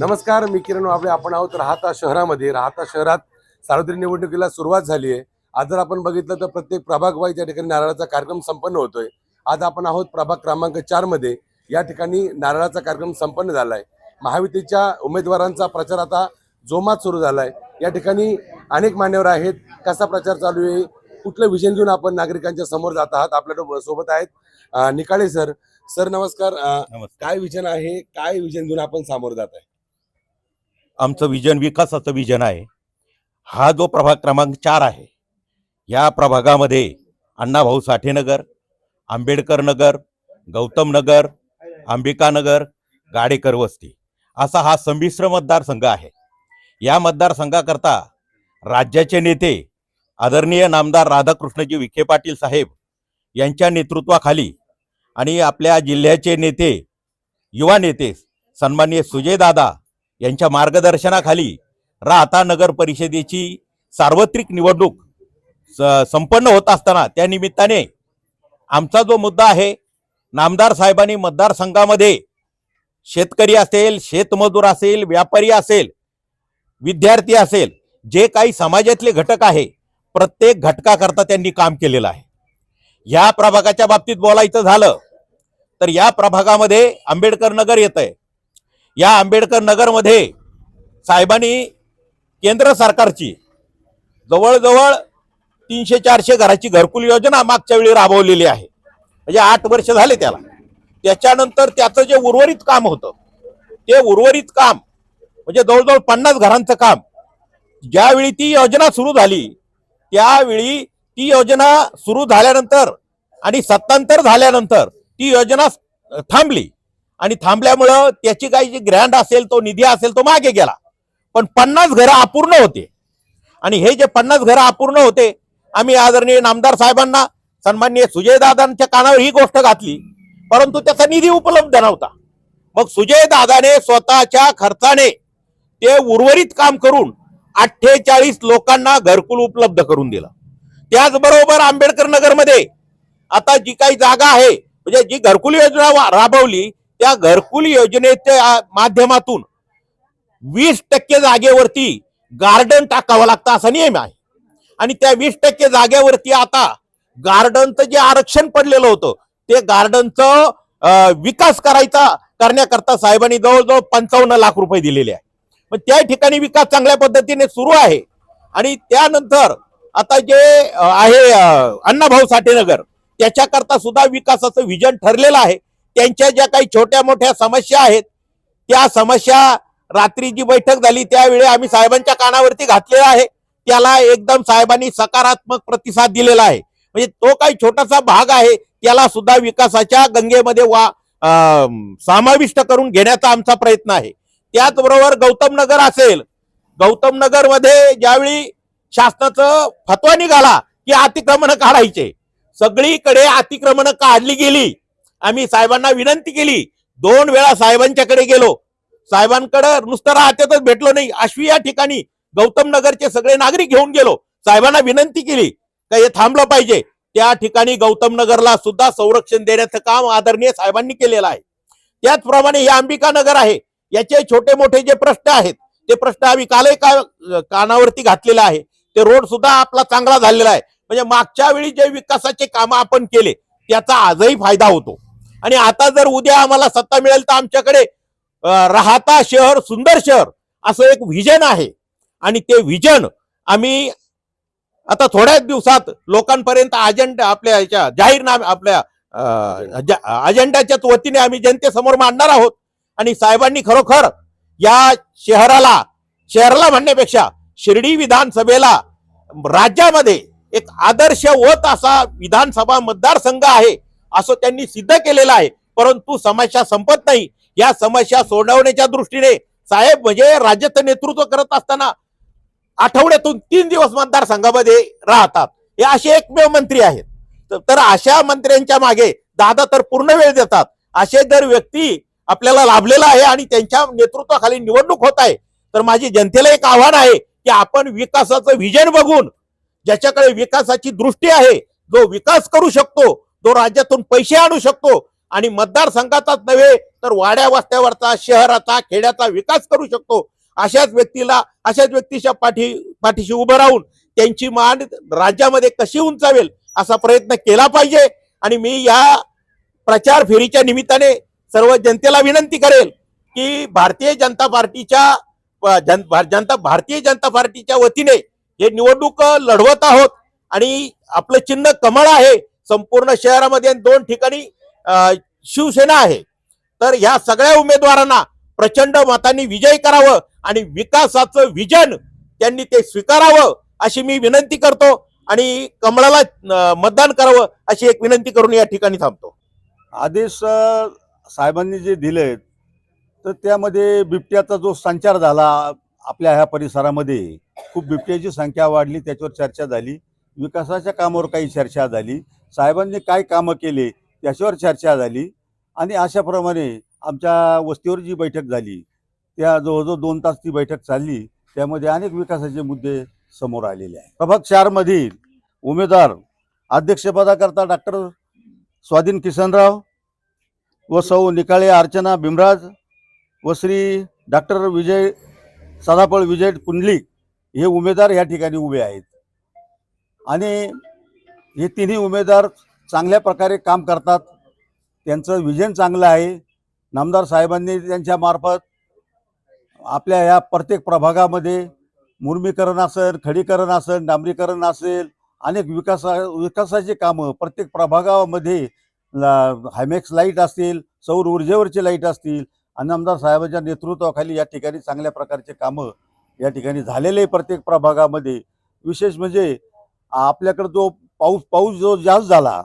नमस्कार मी किरण वाबळे. आपण आहोत राहता शहरामध्ये. राहता शहरात सार्वत्रिक निवडणुकीला सुरुवात झाली आहे आज जर आपण बघितलं तर प्रत्येक प्रभाग वाईज या ठिकाणी नारळाचा कार्यक्रम संपन्न होतोय. आज आपण आहोत प्रभाग क्रमांक चारमध्ये. या ठिकाणी नारळाचा कार्यक्रम संपन्न झाला आहे महायुतीच्या उमेदवारांचा प्रचार आता जोमात सुरू झाला आहे या ठिकाणी अनेक मान्यवर आहेत. कसा प्रचार चालू आहे? कुठलं विजन घेऊन आपण नागरिकांच्या समोर जात आहात? आपल्यासोबत आहेत निकाळे सर. सर नमस्कार. काय विजन आहे? काय विजन घेऊन आपण सामोर जात आहे? आमचं विजन विकासाचं विजन आहे. हा जो प्रभाग क्रमांक चार आहे या प्रभागामध्ये अण्णाभाऊ साठेनगर आंबेडकर नगर गौतम नगर अंबिकानगर गाडेकर वस्ती असा हा संमिश्र मतदारसंघ आहे. या मतदारसंघाकरता राज्याचे नेते आदरणीय नामदार राधाकृष्णजी विखे पाटील साहेब यांच्या नेतृत्वाखाली आणि आपल्या जिल्ह्याचे नेते युवा नेते सन्माननीय सुजयदादा यांच्या मार्गदर्शनाखाली राहता नगर परिषदेची सार्वत्रिक निवडणूक स- संपन्न होत असताना त्या निमित्ताने आमचा जो मुद्दा आहे नामदार साहेबांनी मतदारसंघामध्ये शेतकरी असेल शेतमजूर असेल व्यापारी असेल विद्यार्थी असेल जे काही समाजातले घटक आहे प्रत्येक घटकाकरता त्यांनी काम केलेलं आहे. या प्रभागाच्या बाबतीत बोलायचं झालं तर या प्रभागामध्ये आंबेडकर नगर येत आहे या आंबेडकर नगरमध्ये साहेबांनी केंद्र सरकारची जवळजवळ तीनशे चारशे घराची घरकुल योजना मागच्या वेळी राबवलेली आहे. म्हणजे आठ वर्ष झाले त्याला. त्याच्यानंतर त्याचं जे उर्वरित काम होतं ते उर्वरित काम म्हणजे जवळजवळ पन्नास घरांचं काम ज्यावेळी ती योजना सुरू झाली त्यावेळी ती योजना सुरू झाल्यानंतर आणि सत्तांतर झाल्यानंतर ती योजना थांबली. आणि थांबल्यामुळं त्याची काही जी ग्रँड असेल तो निधी असेल तो मागे गेला. पण पन्नास घरं अपूर्ण होते. आणि हे जे पन्नास घरं अपूर्ण होते आम्ही आदरणीय नामदार साहेबांना सन्माननीय सुजयदादांच्या कानावर ही गोष्ट घातली. परंतु त्याचा निधी उपलब्ध नव्हता. मग सुजयदादाने स्वतःच्या खर्चाने ते उर्वरित काम करून अठ्ठेचाळीस लोकांना घरकुल उपलब्ध करून दिलं. त्याचबरोबर आंबेडकर नगरमध्ये आता जी काही जागा आहे म्हणजे जी घरकुल योजना राबवली त्या घरकुल योजनेच्या माध्यमातून वीस टक्के जागेवरती गार्डन टाकावं लागतं असा नियम आहे. आणि त्या वीस टक्के जागेवरती आता गार्डनचं जे आरक्षण पडलेलं होतं ते गार्डनचं विकास करायचा करण्याकरता साहेबांनी जवळजवळ पंचावन्न लाख रुपये दिलेले आहे. मग त्या ठिकाणी विकास चांगल्या पद्धतीने सुरू आहे. आणि त्यानंतर आता जे आहे अण्णाभाऊ साठेनगर त्याच्याकरता सुद्धा विकासाचं विजन ठरलेलं आहे. त्यांच्या ज्या काही छोट्या मोठ्या समस्या आहेत त्या समस्या रात्री जी बैठक झाली त्यावेळी आम्ही साहेबांच्या कानावरती घातलेला आहे. त्याला एकदम साहेबांनी सकारात्मक प्रतिसाद दिलेला आहे. म्हणजे तो काही छोटासा भाग आहे त्याला सुद्धा विकासाच्या गंगेमध्ये वा अं, समाविष्ट करून घेण्याचा आमचा प्रयत्न आहे. त्याचबरोबर गौतम नगर असेल गौतम नगरमध्ये ज्यावेळी शासनाचं फतवा निघाला की अतिक्रमण काढायचे. सगळीकडे अतिक्रमण काढली गेली. आम्ही साहेबांना विनंती केली. दोन वेळा साहेबांच्याकडे गेलो. साहेबांकडे नुसतं राहत्यातच भेटलो नाही. अश्वी या ठिकाणी गौतम नगरचे सगळे नागरिक घेऊन गेलो. साहेबांना विनंती केली का हे थांबलं पाहिजे. त्या ठिकाणी गौतम नगरला सुद्धा संरक्षण देण्याचं काम आदरणीय साहेबांनी केलेलं आहे. त्याचप्रमाणे हे अंबिका नगर आहे. याचे छोटे मोठे जे प्रश्न आहेत ते प्रश्न आम्ही कालही का कानावरती घातलेला आहे. ते रोड सुद्धा आपला चांगला झालेला आहे. म्हणजे मागच्या वेळी जे विकासाचे कामं आपण केले त्याचा आजही फायदा होतो. आणि आता जर उद्या आम्हाला सत्ता मिळेल तर आमच्याकडे राहता शहर सुंदर शहर असं एक व्हिजन आहे. आणि ते व्हिजन आम्ही आता थोड्याच दिवसात लोकांपर्यंत अजेंडा आपल्या याच्या जाहीरनामे आपल्या अजेंड्याच्याच ज- वतीने आम्ही जनतेसमोर मांडणार आहोत. आणि साहेबांनी खरोखर या शहराला शहराला म्हणण्यापेक्षा शिर्डी विधानसभेला राज्यामध्ये एक आदर्श होत असा विधानसभा मतदारसंघ आहे. असं त्यांनी सिद्ध केलेलं आहे. परंतु समस्या संपत नाही. या समस्या सोडवण्याच्या दृष्टीने साहेब म्हणजे राज्याचं नेतृत्व करत असताना आठवड्यातून तीन दिवस मतदारसंघामध्ये राहतात. हे असे एकमेव मंत्री आहेत. तर- तर अशा मंत्र्यांच्या मागे दादा तर पूर्ण वेळ देतात. असे जर व्यक्ती आपल्याला लाभलेला आहे आणि त्यांच्या नेतृत्वाखाली निवडणूक होत आहे तर माझी जनतेला एक आव्हान आहे की आपण विकासाचं व्हिजन बघून ज्याच्याकडे विकासाची दृष्टी आहे जो विकास करू शकतो जो राज्यातून पैसे आणू शकतो आणि मतदारसंघाचाच नव्हे तर वाड्या वस्त्यावरचा शहराचा खेड्याचा विकास करू शकतो. अशाच व्यक्तीला अशाच व्यक्तीच्या पाठी पाठीशी उभं राहून त्यांची मान राज्यामध्ये कशी उंचावेल असा प्रयत्न केला पाहिजे. आणि मी या प्रचार फेरीच्या निमित्ताने सर्व जनतेला विनंती करेल की भारतीय जनता पार्टीच्या जन जनता भारतीय जनता पार्टीच्या वतीने हे निवडणूक लढवत आहोत. आणि आपलं चिन्ह कमळ आहे. संपूर्ण शहरामध्ये दोन ठिकाणी शिवसेना आहे. तर ह्या सगळ्या उमेदवारांना प्रचंड मतांनी विजय करावं आणि विकासाचं विजन त्यांनी ते स्वीकारावं अशी मी विनंती करतो आणि कमळाला मतदान करावं अशी एक विनंती करून या ठिकाणी थांबतो. आदेश साहेबांनी जे दिलेत तर त्यामध्ये बिबट्याचा जो संचार झाला आपल्या ह्या परिसरामध्ये खूप बिबट्याची संख्या वाढली त्याच्यावर चर्चा झाली. विकासाच्या कामावर काही चर्चा झाली. साहेबांनी काय कामं केले त्याच्यावर चर्चा झाली. आणि अशाप्रमाणे आमच्या वस्तीवर जी बैठक झाली त्या जवळजवळ दोन तास ती बैठक चालली. त्यामध्ये अनेक विकासाचे मुद्दे समोर आलेले आहेत. प्रभाग चारमधील उमेदवार अध्यक्षपदाकरता डॉक्टर स्वाधीन किसनराव व सौ निकाळे अर्चना भीमराज व श्री डॉक्टर विजय सदापळ विजय पुंडलिक हे उमेदवार या ठिकाणी उभे आहेत. आणि हे तिन्ही उमेदवार चांगल्या प्रकारे काम करतात. त्यांचं विजन चांगलं आहे. नामदार साहेबांनी त्यांच्या मार्फत आपल्या या प्रत्येक प्रभागामध्ये मुर्मीकरण असेल खडीकरण असेल डांबरीकरण असेल अनेक विकासा विकासाची कामं प्रत्येक प्रभागामध्ये ला- हायमॅक्स लाइट असतील सौर ऊर्जेवरचे लाइट असतील आणि आमदार साहेबांच्या नेतृत्वाखाली या ठिकाणी चांगल्या प्रकारचे कामं या ठिकाणी झालेले प्रत्येक प्रभागामध्ये. विशेष म्हणजे आपल्याकडं जो पाऊस पाऊस जो जास्त झाला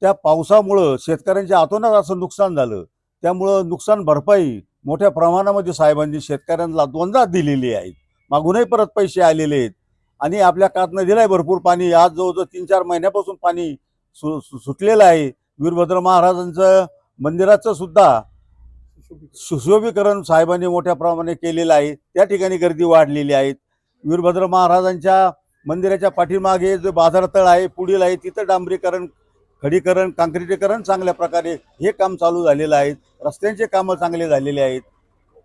त्या पावसामुळं शेतकऱ्यांच्या आतोनात असं नुकसान झालं. त्यामुळं नुकसान भरपाई मोठ्या प्रमाणामध्ये साहेबांनी शेतकऱ्यांना दोनदा दिलेली आहेत. मागूनही परत पैसे आलेले आहेत. आणि आपल्या कातनं नदीला आहे भरपूर पाणी. आज जवळजवळ तीन चार महिन्यापासून पाणी सु सु- सुटलेलं आहे. वीरभद्र महाराजांचं मंदिराचं सुद्धा सुशोभीकरण साहेबांनी मोठ्या प्रमाणे केलेलं आहे. त्या ठिकाणी गर्दी वाढलेली आहे. वीरभद्र महाराजांच्या मंदिराच्या पाठीमागे जो बाजारतळ आहे पुढील आहे तिथं डांबरीकरण खडीकरण काँक्रिटीकरण चांगल्या प्रकारे हे काम चालू झालेलं आहे. रस्त्यांचे कामं चांगले झालेले आहेत.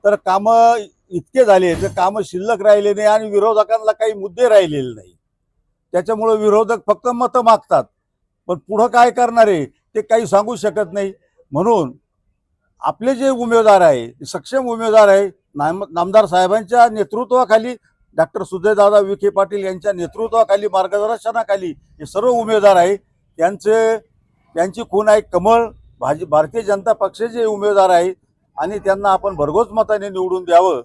तर कामं इतके झाले तर कामं शिल्लक राहिले नाही आणि विरोधकांना काही मुद्दे राहिलेले नाही. त्याच्यामुळं विरोधक फक्त मतं मागतात. पण पुढं काय करणार आहे ते काही सांगू शकत नाही. म्हणून आपले जे उमेदवार आहे सक्षम उमेदवार आहे नाम नामदार साहेबांच्या नेतृत्वाखाली डॉक्टर सुजयदादा विखे पाटील यांच्या नेतृत्वाखाली मार्गदर्शनाखाली हे सर्व उमेदवार आहे. त्यांचे त्यांची खून आहे. कमळ भाजी भारतीय जनता पक्षाचे उमेदवार आहेत आणि त्यांना आपण भरघोस मताने निवडून द्यावं.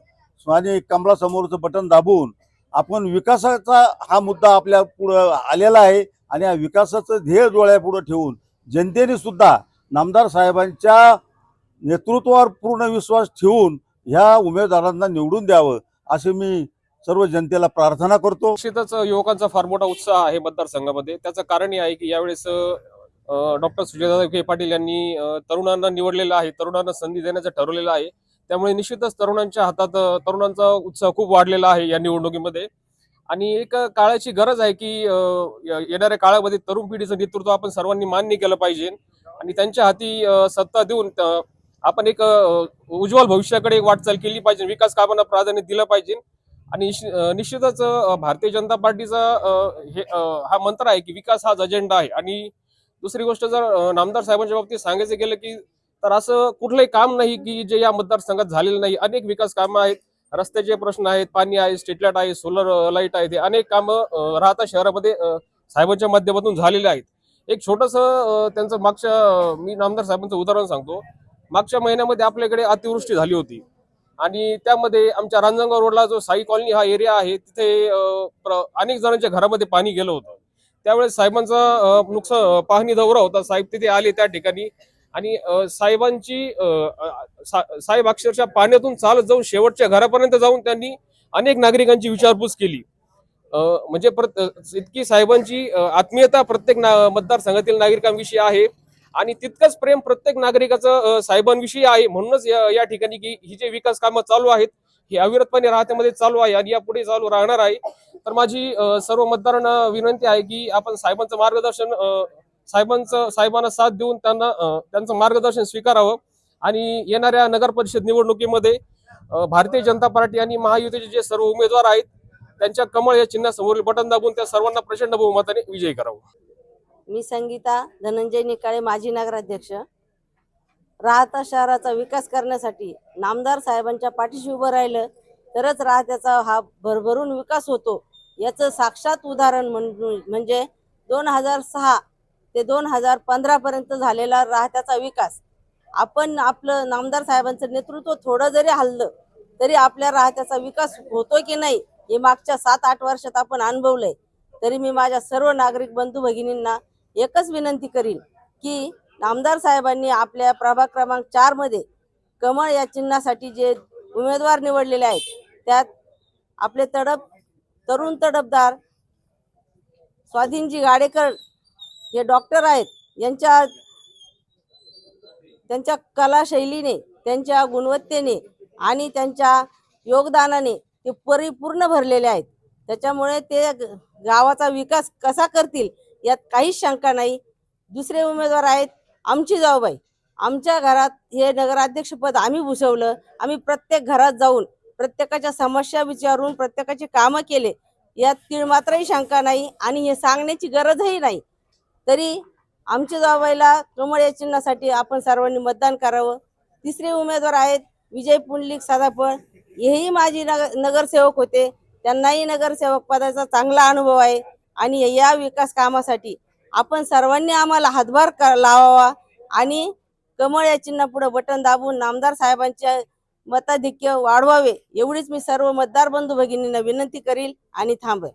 आणि कमळासमोरचं बटन दाबून आपण विकासाचा हा मुद्दा आपल्या पुढं आलेला आहे. आणि या विकासाचं ध्येय डोळ्यापुढं ठेवून जनतेने सुद्धा नामदार साहेबांच्या नेतृत्वावर पूर्ण विश्वास ठेवून ह्या उमेदवारांना निवडून द्यावं असे मी सर्व जनतेला प्रार्थना करतो. निश्चितच युवकांचा फार मोठा उत्साह आहे मतदारसंघामध्ये. त्याचं कारण हे आहे की यावेळेस डॉक्टर सुजयदा विखे पाटील यांनी तरुणांना निवडलेलं आहे तरुणांना संधी देण्याचं ठरवलेलं आहे. त्यामुळे निश्चितच तरुणांच्या हातात तरुणांचा उत्साह खूप वाढलेला आहे या निवडणुकीमध्ये. आणि एक काळाची गरज आहे की येणाऱ्या काळामध्ये तरुण पिढीचं नेतृत्व आपण सर्वांनी मान्य केलं पाहिजे. आणि त्यांच्या हाती सत्ता देऊन आपण एक उज्ज्वल भविष्याकडे एक वाटचाल केली पाहिजे विकास कामांना प्राधान्य दिलं पाहिजे. आणि निश्चितच भारतीय जनता पार्टीचा हे हा मंत्र आहे की विकास हाच अजेंडा आहे. आणि दुसरी गोष्ट जर नामदार साहेबांच्या बाबतीत सांगायचं गेलं की तर असं कुठलंही काम नाही की जे या मतदारसंघात झालेलं नाही. अनेक विकास कामं आहेत. रस्त्याचे प्रश्न आहेत पाणी आहे स्ट्रीट लाइट आहे सोलर लाइट आहे हे अनेक कामं राहता शहरामध्ये साहेबांच्या माध्यमातून झालेले आहेत. एक छोटस त्यांचं मागच्या मी नामदार साहेबांचं उदाहरण सांगतो. मागच्या महिन्यामध्ये आपल्याकडे अतिवृष्टी झाली होती. आणि त्यामध्ये आमच्या रांजणगाव रोडला जो साई कॉलनी हा एरिया आहे तिथे प्र- अनेक जणांच्या घरामध्ये पाणी गेलं होतं. त्यावेळेस साहेबांचा नुकसान पाहणी दौरा होता. साहेब तिथे आले त्या ठिकाणी आणि साहेबांची सा- साहेब अक्षरशः पाण्यातून चालत जाऊन शेवटच्या घरापर्यंत जाऊन त्यांनी अनेक नागरिकांची विचारपूस केली. म्हणजे प्रत- इतकी साहेबांची आत्मीयता प्रत्येक ना- मतदारसंघातील नागरिकांविषयी आहे. आणि तितकंच प्रेम प्रत्येक नागरिकाचं साहेबांविषयी आहे. म्हणूनच या ठिकाणी की ही जे विकास कामं चालू आहेत ही अविरतपणे राहत्यामध्ये चालू आहे आणि यापुढे चालू राहणार आहे. तर माझी सर्व मतदारांना विनंती आहे की आपण साहेबांचं मार्गदर्शन साहेबांचं साहेबांना साथ देऊन त्यांना त्यांचं मार्गदर्शन स्वीकारावं. आणि येणाऱ्या नगर परिषद निवडणुकीमध्ये भारतीय जनता पार्टी आणि महायुतीचे जे सर्व उमेदवार आहेत त्यांच्या कमळ या चिन्हासमोरील बटन दाबून त्या सर्वांना प्रचंड बहुमताने विजयी करावं. मी संगीता धनंजय निकाळे माजी नगराध्यक्ष. राहता शहराचा विकास करण्यासाठी नामदार साहेबांच्या पाठीशी उभं राहिलं तरच राहत्याचा हा भरभरून विकास होतो. याचं साक्षात उदाहरण म्हणजे दोन हजार सहा ते दोन हजार पंधरापर्यंत झालेला राहत्याचा विकास. आपण आपलं नामदार साहेबांचं नेतृत्व थोडं जरी हल्लं तरी आपल्या राहत्याचा विकास होतो की नाही हे मागच्या सात आठ वर्षात आपण अनुभवलंय. तरी मी माझ्या सर्व नागरिक बंधू भगिनींना एकच विनंती करीन की आमदार साहेबांनी आपल्या प्रभाग क्रमांक चारमध्ये कमळ या चिन्हासाठी जे उमेदवार निवडलेले आहेत त्यात आपले तडप तरुण तडपदार स्वाधीनजी गाडेकर हे डॉक्टर आहेत. यांच्या त्यांच्या कलाशैलीने त्यांच्या गुणवत्तेने आणि त्यांच्या योगदानाने ते परिपूर्ण भरलेले आहेत. त्याच्यामुळे ते ग- गावाचा विकास कसा करतील यात काहीच शंका नाही. दुसरे उमेदवार आहेत आमची जाऊबाई. आमच्या घरात हे नगराध्यक्षपद आम्ही भूषवलं. आम्ही प्रत्येक घरात जाऊन प्रत्येकाच्या समस्या विचारून प्रत्येकाचे कामं केले. यात तीळ मात्रही शंका नाही आणि हे सांगण्याची गरजही नाही. तरी आमच्या जाऊबाईला कमळ या चिन्हासाठी आपण सर्वांनी मतदान करावं. तिसरे उमेदवार आहेत विजय पुंडलिक सादापण हेही माझी नग नगरसेवक होते. त्यांनाही नगरसेवक पदाचा चांगला अनुभव आहे. आणि या विकास कामासाठी आपण सर्वांनी आम्हाला हातभार क- लावावा. आणि कमळ या चिन्हा पुढे बटन दाबून नामदार साहेबांचे मताधिक्य वाढवावे. एवढीच मी सर्व मतदार बंधू भगिनींना विनंती करील आणि थांबेल.